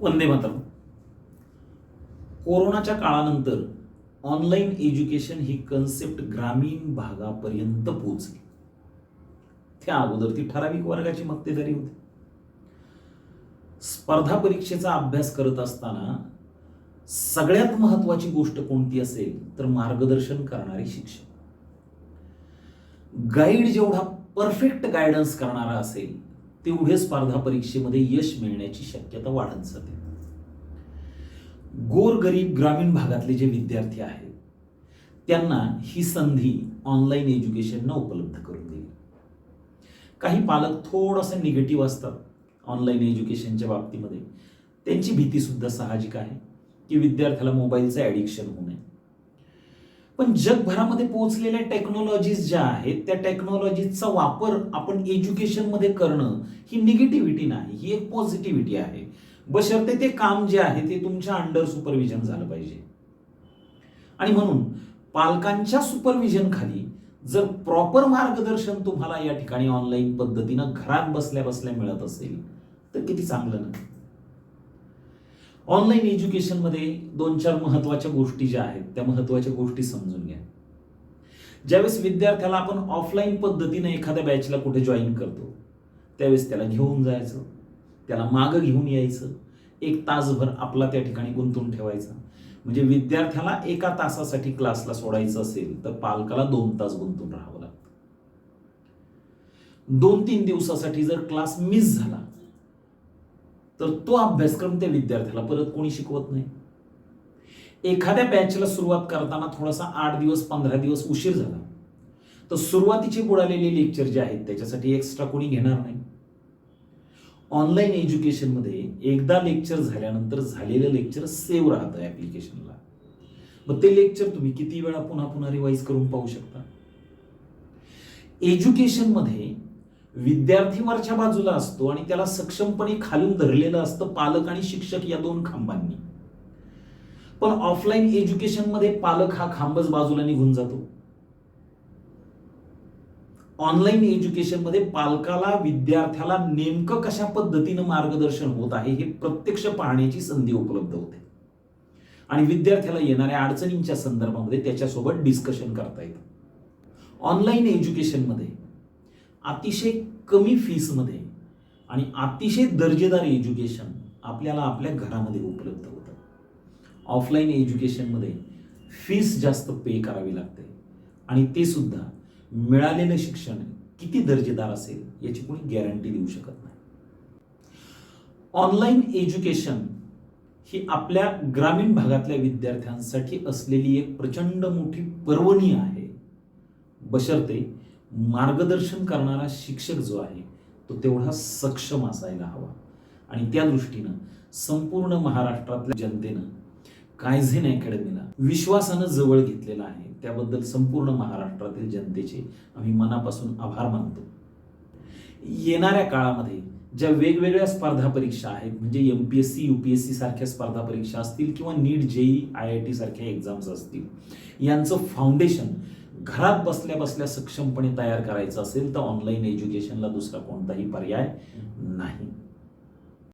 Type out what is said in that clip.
वंदे मातरम. कोरोनाच्या काळानंतर online education ही concept ग्रामीण भागापर्यंत पोहोचली. त्या अगोदर ती ठराविक वर्गाची मक्तेदारी होती. स्पर्धा परीक्षेचा अभ्यास करत असताना सगळ्यात महत्वाची गोष्ट कोणती असेल तर मार्गदर्शन करणारे शिक्षक. गाईड जेवढा परफेक्ट गायडन्स करणारा असेल तेवढे स्पर्धा परीक्षेमध्ये यश मिळण्याची शक्यता वाढत जाते. गोरगरीब ग्रामीण भागातले जे विद्यार्थी आहेत त्यांना ही संधी ऑनलाईन एज्युकेशननं उपलब्ध करून दिली. काही पालक थोडंसं निगेटिव्ह असतात ऑनलाईन एज्युकेशनच्या बाबतीमध्ये. त्यांची भीतीसुद्धा साहजिक आहे की विद्यार्थ्याला मोबाईलचं ॲडिक्शन होऊ नये. पण जगभरामध्ये पोहोचलेल्या टेक्नॉलॉजीज ज्या आहेत त्या टेक्नॉलॉजीजचा वापर आपण एज्युकेशनमध्ये करणं ही निगेटिव्हिटी नाही ही एक पॉझिटिव्हिटी आहे. बशर्ते ते काम जे आहे ते तुमच्या अंडर सुपरविजन झालं पाहिजे. आणि म्हणून पालकांच्या सुपरविजन खाली जर प्रॉपर मार्गदर्शन तुम्हाला या ठिकाणी ऑनलाईन पद्धतीनं घरात बसल्या बसल्या मिळत असेल तर किती चांगलं ना. ऑनलाईन एज्युकेशनमध्ये दोन चार महत्त्वाच्या गोष्टी ज्या आहेत त्या महत्त्वाच्या गोष्टी समजून घ्या. ज्यावेळेस विद्यार्थ्याला आपण ऑफलाईन पद्धतीने एखाद्या बॅचला कुठे जॉईन करतो त्यावेळेस त्याला घेऊन जायचं त्याला मागं घेऊन यायचं एक तासभर आपला त्या ठिकाणी गुंतून ठेवायचा. म्हणजे विद्यार्थ्याला एका तासासाठी क्लासला सोडायचं असेल तर पालकाला दोन तास गुंतून राहावं लागतं. दोन तीन दिवसासाठी जर क्लास मिस झाला तर तो अभ्यासक्रम त्या विद्यार्थ्याला परत कोणी शिकवत नाही. एखाद्या बॅचला सुरुवात करताना थोडासा आठ दिवस पंधरा दिवस उशीर झाला. तर सुरुवातीचे बुडालेले लेक्चर जे आहेत त्याच्यासाठी एक्स्ट्रा कोणी घेणार नाही. ऑनलाईन एज्युकेशनमध्ये एकदा लेक्चर झाल्यानंतर झालेलं लेक्चर सेव्ह राहतं ॲप्लिकेशनला मग ते लेक्चर तुम्ही किती वेळा पुन्हा पुन्हा रिवाईज करून पाहू शकता? एज्युकेशनमध्ये विद्यार्थी वरच्या बाजूला असतो आणि त्याला सक्षमपणे खालून धरलेलं असतं पालक आणि शिक्षक या दोन खांबांनी. पण ऑफलाईन एज्युकेशनमध्ये पालक हा खांबच बाजूला निघून जातो. ऑनलाईन एज्युकेशनमध्ये पालकाला विद्यार्थ्याला नेमकं कशा पद्धतीनं मार्गदर्शन होत आहे हे प्रत्यक्ष पाहण्याची संधी उपलब्ध होते. आणि विद्यार्थ्याला येणाऱ्या अडचणींच्या संदर्भामध्ये त्याच्यासोबत डिस्कशन करता येतं. ऑनलाईन एज्युकेशनमध्ये अतिशय कमी फीसमध्ये आणि अतिशय दर्जेदार एज्युकेशन आपल्याला आपल्या घरामध्ये उपलब्ध होतं. ऑफलाईन एज्युकेशनमध्ये फीस जास्त पे करावी लागते. आणि ते सुद्धा मिळालेलं शिक्षण किती दर्जेदार असेल याची कोणी गॅरंटी देऊ शकत नाही. ऑनलाईन एज्युकेशन ही आपल्या ग्रामीण भागातल्या विद्यार्थ्यांसाठी असलेली एक प्रचंड मोठी पर्वणी आहे. बशर्ते मार्गदर्शन करणारा शिक्षक जो आहे तो तेवढा सक्षम असायला हवा. आणि त्या दृष्टीनं संपूर्ण महाराष्ट्रातल्या जनतेनं कायझेन अकॅडमीला विश्वासानं जवळ घेतलेला आहे. त्याबद्दल संपूर्ण महाराष्ट्रातील जनतेचे आम्ही मनापासून आभार मानतो. येणाऱ्या काळामध्ये ज्या वेगवेगळ्या स्पर्धा परीक्षा आहेत म्हणजे M P S C U P S C सारख्या स्पर्धा परीक्षा असतील किंवा NEET JEE I I T सारख्या एक्झाम्स असतील यांचं फाउंडेशन घरात बसल्या बसल्या सक्षमपणे तयार करायचं असेल तर ऑनलाईन एज्युकेशनला दुसरा कोणताही पर्याय नाही.